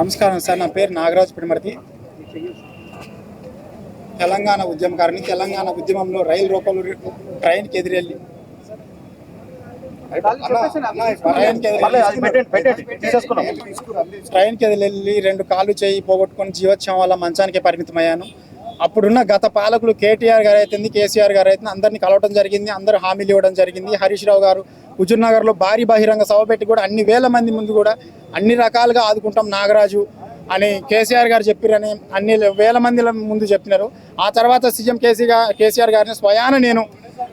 నమస్కారం సార్ నా పేరు నాగరాజ్ పిడిమర్తి. తెలంగాణ ఉద్యమకారిని తెలంగాణ ఉద్యమంలో రైలు రూపంలో ట్రైన్కి ఎదురెళ్ళి. ట్రైన్కి ఎదురెళ్ళి. రెండు కాళ్ళు చేయి పోగొట్టుకొని జీవోత్సవం వల్ల మంచానికే పరిమితమయ్యాను. అప్పుడున్న గత పాలకులు కేటీఆర్ గారు అయితే కేసీఆర్ గారు అయితే అందరినీ కలవడం జరిగింది అందరూ హామీలు ఇవ్వడం జరిగింది. హరీష్ రావు గారు హుజూర్నగర్లో భారీ బహిరంగ సభ పెట్టి కూడా అన్ని వేల మంది ముందు కూడా అన్ని రకాలుగా ఆదుకుంటాం నాగరాజు అని కేసీఆర్ గారు చెప్పారని అన్ని వేల మందిల ముందు చెప్పినారు. ఆ తర్వాత సీఎం కేసీ కేసీఆర్ గారిని స్వయాన నేను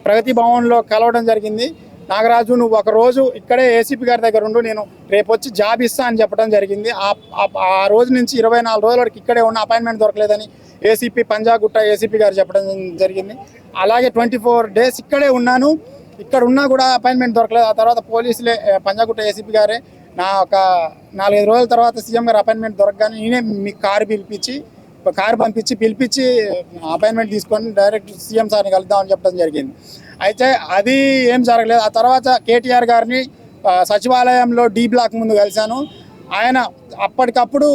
ప్రగతి భవన్లో కలవడం జరిగింది. నాగరాజు నువ్వు ఒక రోజు ఇక్కడే ఏసీపీ గారి దగ్గర ఉండు నేను రేపు వచ్చి జాబ్ ఇస్తా అని చెప్పడం జరిగింది. ఆ ఆ- ఆ రోజు నుంచి ఇరవై నాలుగు రోజుల వరకు ఇక్కడే ఉన్న అపాయింట్మెంట్ దొరకలేదని ఏసీపీ పంజాగుట్ట ఏసీపీ గారు చెప్పడం జరిగింది. అలాగే ట్వంటీ ఫోర్ డేస్ ఇక్కడే ఉన్నాను. ఇక్కడ ఉన్నా కూడా అపాయింట్మెంట్ దొరకలేదు. ఆ తర్వాత పోలీసులే పంజాగుట్ట ఏసీపీ గారే నా ఒక నాలుగైదు రోజుల తర్వాత సీఎం గారు అపాయింట్మెంట్ దొరకగానే నేనే మీ కారు పిలిపించి ఒక కారు పంపించి పిలిపించి అపాయింట్మెంట్ తీసుకొని డైరెక్ట్ సీఎం సార్ని కలుద్దామని చెప్పడం జరిగింది. అయితే అది ఏం జరగలేదు. ఆ తర్వాత కేటీఆర్ గారిని సచివాలయంలో డి బ్లాక్ ముందు కలిశాను. ఆయన అప్పటికప్పుడు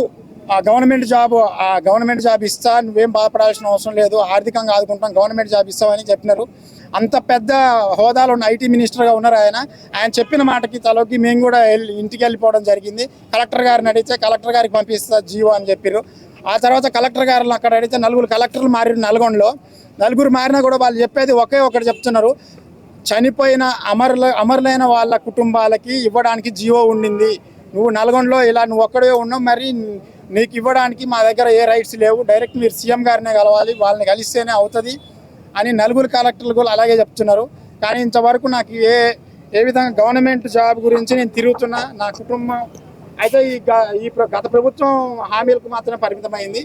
ఆ గవర్నమెంట్ జాబ్ ఆ గవర్నమెంట్ జాబ్ ఇస్తా నువ్వేం బాధపడాల్సిన అవసరం లేదు. ఆర్థికంగా ఆదుకుంటాం గవర్నమెంట్ జాబ్ ఇస్తామని చెప్పినారు. అంత పెద్ద హోదాలో ఉన్న ఐటీ మినిస్టర్గా ఉన్నారు ఆయన. ఆయన చెప్పిన మాటకి తలకి మేము కూడా వెళ్ళి ఇంటికి వెళ్ళిపోవడం జరిగింది. కలెక్టర్ గారిని అడిగితే కలెక్టర్ గారికి పంపిస్తా జీవో అని చెప్పారు ఆ తర్వాత కలెక్టర్ గారిని అక్కడ అడిగితే నలుగురు కలెక్టర్లు మారి నల్గొండలో. నలుగురు మారినా కూడా వాళ్ళు చెప్పేది ఒకే ఒకటి చెప్తున్నారు. చనిపోయిన అమరుల అమరులైన వాళ్ళ కుటుంబాలకి ఇవ్వడానికి జీవో ఉండింది. నువ్వు నల్గొండలో ఇలా నువ్వు ఒక్కడే ఉన్నావు మరి నీకు ఇవ్వడానికి మా దగ్గర ఏ రైట్స్ లేవు. డైరెక్ట్ మీరు సీఎం గారినే కలవాలి వాళ్ళని కలిస్తేనే అవుతుంది. అని నలుగురు కలెక్టర్లు కూడా అలాగే చెప్తున్నారు. కానీ ఇంతవరకు నాకు ఏ ఏ విధంగా గవర్నమెంట్ జాబ్ గురించి నేను తిరుగుతున్నా నా కుటుంబం అయితే ఈ గ- ఈ గత ప్రభుత్వం హామీలకు మాత్రమే పరిమితమైంది.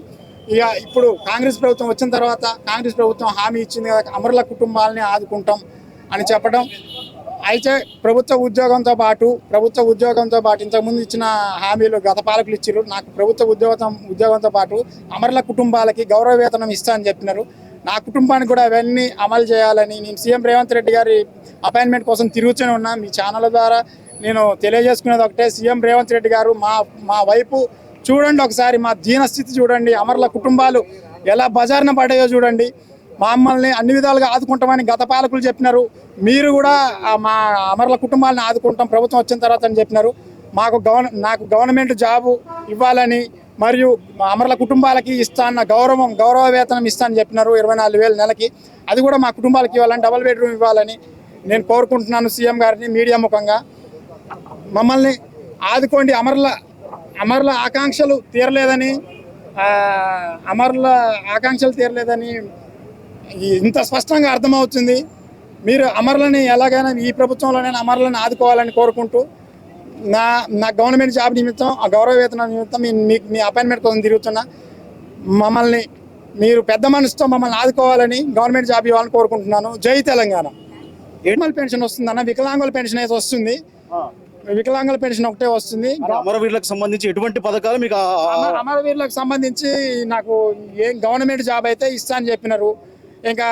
ఇక ఇప్పుడు కాంగ్రెస్ ప్రభుత్వం వచ్చిన తర్వాత కాంగ్రెస్ ప్రభుత్వం హామీ ఇచ్చింది కదా అమరుల కుటుంబాలని ఆదుకుంటాం అని చెప్పడం. అయితే ప్రభుత్వ ఉద్యోగంతో పాటు ప్రభుత్వ ఉద్యోగంతో పాటు ఇంతకుముందు ఇచ్చిన హామీలు గత పాలకులు ఇచ్చారు నాకు ప్రభుత్వ ఉద్యోగం ఉద్యోగంతో పాటు అమరుల కుటుంబాలకి గౌరవ వేతనం ఇస్తా అని చెప్పినారు. నా కుటుంబానికి కూడా అవన్నీ అమలు చేయాలని నేను సీఎం రేవంత్ రెడ్డి గారి అపాయింట్మెంట్ కోసం తిరుగుతూనే ఉన్నా. మీ ఛానల్ ద్వారా నేను తెలియజేసుకునేది ఒకటే సీఎం రేవంత్ రెడ్డి గారు మా మా వైపు చూడండి ఒకసారి మా దీనస్థితి చూడండి అమరుల కుటుంబాలు ఎలా బజార్న పడ్డాయో చూడండి. మమ్మల్ని అన్ని విధాలుగా ఆదుకుంటామని గత పాలకులు చెప్పినారు. మీరు కూడా మా అమరుల కుటుంబాలను ఆదుకుంటాం ప్రభుత్వం వచ్చిన తర్వాత అని చెప్పినారు. మాకు గవర్న నాకు గవర్నమెంట్ జాబు ఇవ్వాలని మరియు మా అమరుల కుటుంబాలకి ఇస్తా అన్న గౌరవం గౌరవ వేతనం ఇస్తా అని చెప్పినారు ఇరవై నాలుగు వేల నెలకి. అది కూడా మా కుటుంబాలకి ఇవ్వాలని డబుల్ బెడ్రూమ్ ఇవ్వాలని నేను కోరుకుంటున్నాను సీఎం గారిని మీడియా ముఖంగా. మమ్మల్ని ఆదుకోండి అమరుల అమరుల ఆకాంక్షలు తీరలేదని అమరుల ఆకాంక్షలు తీరలేదని ఇంత స్పష్టంగా అర్థమవుతుంది. మీరు అమరులని ఎలాగైనా ఈ ప్రభుత్వంలోనైనా అమరులను ఆదుకోవాలని కోరుకుంటూ నా నా గవర్నమెంట్ జాబ్ నిమిత్తం ఆ గౌరవ వేతనం నిమిత్తం మీ మీ మీ అపాయింట్మెంట్ కోసం తిరుగుతున్నా. మమ్మల్ని మీరు పెద్ద మనసుతో మమ్మల్ని ఆదుకోవాలని గవర్నమెంట్ జాబ్ ఇవ్వాలని కోరుకుంటున్నాను. జై తెలంగాణ. ఏమల్ పెన్షన్ వస్తుందన్న వికలాంగుల పెన్షన్ అయితే వస్తుంది. వికలాంగుల పెన్షన్ ఒకటే వస్తుంది. అమరవీరులకు సంబంధించి ఎటువంటి పథకాలు మీకు అమరవీరులకు సంబంధించి నాకు ఏం గవర్నమెంట్ జాబ్ అయితే ఇస్తా అని చెప్పినారు. ఇంకా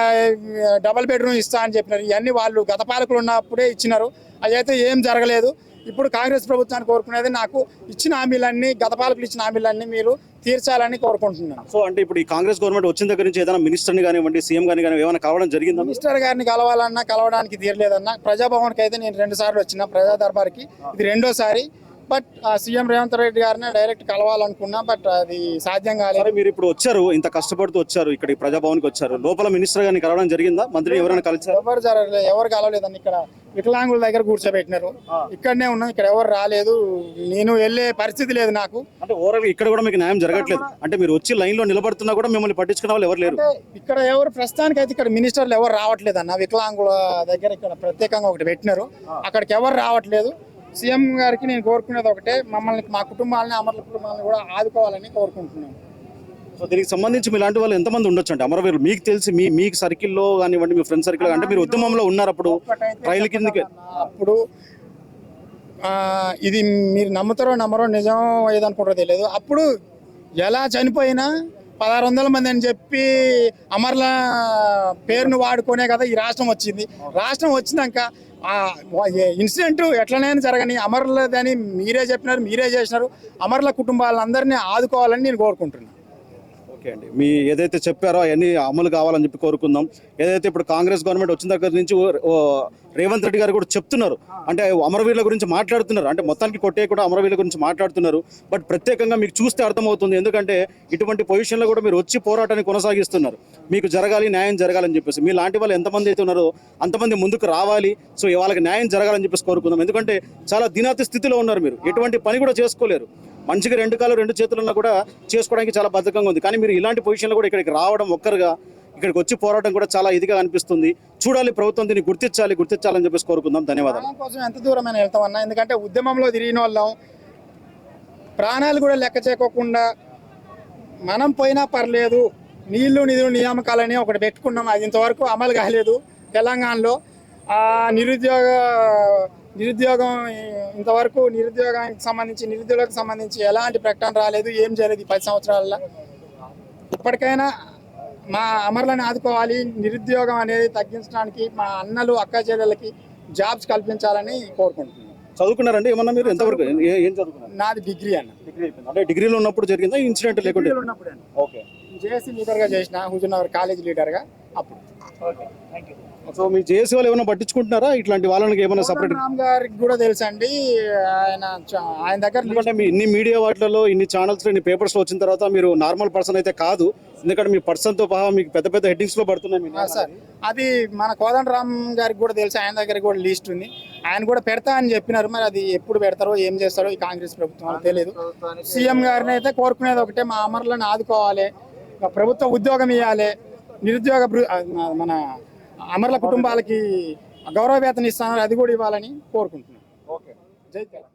డబల్ బెడ్రూమ్ ఇస్తా అని చెప్పినారు. ఇవన్నీ వాళ్ళు గత పాలకులు ఉన్నప్పుడే ఇచ్చినారు. అది అయితే ఏం జరగలేదు. ఇప్పుడు కాంగ్రెస్ ప్రభుత్వాన్ని కోరుకునేది నాకు ఇచ్చిన హామీలన్నీ గత పాలకులు ఇచ్చిన హామీలన్నీ మీరు తీర్చాలని కోరుకుంటున్నాను. సో అంటే ఇప్పుడు ఈ కాంగ్రెస్ గవర్నమెంట్ వచ్చిన దగ్గర నుంచి ఏదైనా మినిస్టర్ని కానివ్వండి సీఎం గాని కానీ ఏమైనా కావడం జరిగిందా మినిస్టర్ గారిని కలవాలన్నా కలవడానికి తీరలేదన్నా ప్రజాభవన్కి అయితే నేను రెండు సార్లు వచ్చిన ప్రజా దర్బార్కి ఇది రెండోసారి. బట్ సీఎం రేవంత్ రెడ్డి గారిని డైరెక్ట్ కలవాలనుకున్నా బట్ అది సాధ్యం కాలేదు. మీరు ఇప్పుడు వచ్చారు ఇంత కష్టపడుతూ వచ్చారు ఇక్కడ ప్రజాభవన్కి వచ్చారు. లోపల మినిస్టర్ గారిని కలవడం జరిగిందా? మంత్రి ఎవరైనా కలిసారు ఎవరు జరగలేదు ఎవరు కలవలేదండి ఇక్కడ. వికలాంగుల దగ్గర కూర్చోబెట్టినారు. ఇక్కడనే ఉన్నాం ఇక్కడ ఎవరు రాలేదు. నేను వెళ్ళే పరిస్థితి లేదు నాకు. అంటే ఓవరాల్ ఇక్కడ కూడా మీకు న్యాయం జరగట్లేదు. అంటే మీరు వచ్చి లైన్లో నిలబడుతున్నా కూడా మిమ్మల్ని పట్టించుకునే వాళ్ళు ఎవరు లేరు. ఇక్కడ ఎవరు ప్రస్తుతానికి అయితే ఇక్కడ మినిస్టర్లు ఎవరు రావట్లేదు అన్న వికలాంగుల దగ్గర ఇక్కడ ప్రత్యేకంగా ఒకటి పెట్టినారు. అక్కడికి ఎవరు రావట్లేదు. సీఎం గారికి నేను కోరుకునేది ఒకటే మమ్మల్ని మా కుటుంబాలని అమరుల కుటుంబాలను కూడా ఆదుకోవాలని కోరుకుంటున్నాను సో దీనికి సంబంధించి మీలాంటి వాళ్ళు ఎంతమంది ఉండొచ్చు అంటే అమరవీరులు మీకు తెలిసి మీ మీకు సర్కిల్లో కానివ్వండి మీ ఫ్రెండ్ సర్కిల్ అంటే మీరు ఉద్యమంలో ఉన్నారు అప్పుడు ఒక్కటైతే రైలు కిందకి అప్పుడు ఇది మీరు నమ్ముతారో నమ్మరో నిజం ఏదనుకుంటారో తెలియదు. అప్పుడు ఎలా చనిపోయినా పదహారు వందల మంది అని చెప్పి అమర్ల పేరును వాడుకునే కదా ఈ రాష్ట్రం వచ్చింది. రాష్ట్రం వచ్చినాక ఇన్సిడెంట్ ఎట్లనైనా జరగని అమరులదని మీరే చెప్పినారు మీరే చేసినారు. అమరుల కుటుంబాలందరినీ ఆదుకోవాలని నేను కోరుకుంటున్నాను ఓకే అండి. మీ ఏదైతే చెప్పారో అవన్నీ అమలు కావాలని చెప్పి కోరుకుందాం. ఏదైతే ఇప్పుడు కాంగ్రెస్ గవర్నమెంట్ వచ్చిన దగ్గర నుంచి రేవంత్ రెడ్డి గారు కూడా చెప్తున్నారు. అంటే అమరవీరుల గురించి మాట్లాడుతున్నారు. అంటే మొత్తానికి కొట్టే కూడా అమరవీరుల గురించి మాట్లాడుతున్నారు. బట్ ప్రత్యేకంగా మీకు చూస్తే అర్థమవుతుంది. ఎందుకంటే ఇటువంటి పొజిషన్లో కూడా మీరు వచ్చి పోరాటాన్ని కొనసాగిస్తున్నారు. మీకు జరగాలి న్యాయం జరగాలని చెప్పేసి. మీ లాంటి వాళ్ళు ఎంతమంది అయితే ఉన్నారో అంతమంది ముందుకు రావాలి. సో వాళ్ళకి న్యాయం జరగాలని చెప్పేసి కోరుకుందాం. ఎందుకంటే చాలా దినాతి స్థితిలో ఉన్నారు మీరు. ఎటువంటి పని కూడా చేసుకోలేరు. మంచిగా రెండు కాళ్ళు రెండు చేతులున్నా కూడా చేసుకోవడానికి చాలా బద్ధకంగా ఉంది. కానీ మీరు ఇలాంటి పొజిషన్లో కూడా ఇక్కడికి రావడం ఒక్కరుగా ఇక్కడికి వచ్చి పోరాటం కూడా చాలా ఇదిగా అనిపిస్తుంది. చూడాలి ప్రభుత్వం దీన్ని గుర్తించాలి గుర్తించాలని చెప్పేసి కోరుకుందాం. ధన్యవాదాలు. కోసం ఎంత దూరమైన వెళ్తామన్నా ఎందుకంటే ఉద్యమంలో తిరిగిన వాళ్ళం. ప్రాణాలు కూడా లెక్క చేయకోకుండా మనం పోయినా పర్లేదు నీళ్ళు నిధులు నియామకాలని ఒకటి పెట్టుకున్నాం. అది ఇంతవరకు అమలు కాలేదు తెలంగాణలో. నిరుద్యోగ నిరుద్యోగం ఇంతవరకు నిరుద్యోగానికి సంబంధించి నిరుద్యోగులకు సంబంధించి ఎలాంటి ప్రకటన రాలేదు ఏం ఈ పది సంవత్సరాల్లో. ఇప్పటికైనా మా అమరులను ఆదుకోవాలి నిరుద్యోగం అనేది తగ్గించడానికి మా అన్నలు అక్క చెల్లెలకి జాబ్స్ కల్పించాలని కోరుకుంటున్నాను చదువుకున్నారండి? ఏమన్నా మీరు ఎంతవరకు ఏ- ఏం చదువుకున్నారు? నాది డిగ్రీ అన్న. డిగ్రీ అంటే డిగ్రీలో ఉన్నప్పుడు జరిగిందా? ఇన్సిడెంట్ అన్న. ఓకే. జేఏసీ లీడర్గా చేసిన హుజూర్నగర్ కాలేజ్ లీడర్గా అప్పుడు. సో మీ జేఏసీ వాళ్ళు ఏమైనా పట్టించుకుంటున్నారా? ఇట్లాంటి వాళ్ళకి ఏమైనా సపరేట్ రామ్ గారికి కూడా తెలుసండి. ఆయన ఆయన దగ్గర ఎందుకంటే మీ ఇన్ని మీడియా వాటిలలో ఇన్ని ఛానల్స్ ఇన్ని పేపర్స్లో వచ్చిన తర్వాత మీరు నార్మల్ పర్సన్ అయితే కాదు. ఎందుకంటే మీ పర్సన్తో పహా మీకు పెద్ద పెద్ద హెడ్డింగ్స్లో పడుతున్నాయి. సార్ అది మన కోదండ రామ్ గారికి కూడా తెలుసు. ఆయన దగ్గర కూడా లిస్ట్ ఉంది. ఆయన కూడా పెడతా అని చెప్పినారు. మరి అది ఎప్పుడు పెడతారో ఏం చేస్తారో ఈ కాంగ్రెస్ ప్రభుత్వం తెలియదు సీఎం గారిని అయితే కోరుకునేది ఒకటే మా అమరులను ఆదుకోవాలి. ప్రభుత్వ ఉద్యోగం ఇవ్వాలి. నిరుద్యోగ మన అమరుల కుటుంబాలకి గౌరవ వేతన ఇస్తున్నారు అది కూడా ఇవ్వాలని కోరుకుంటున్నాను జై తెలంగాణ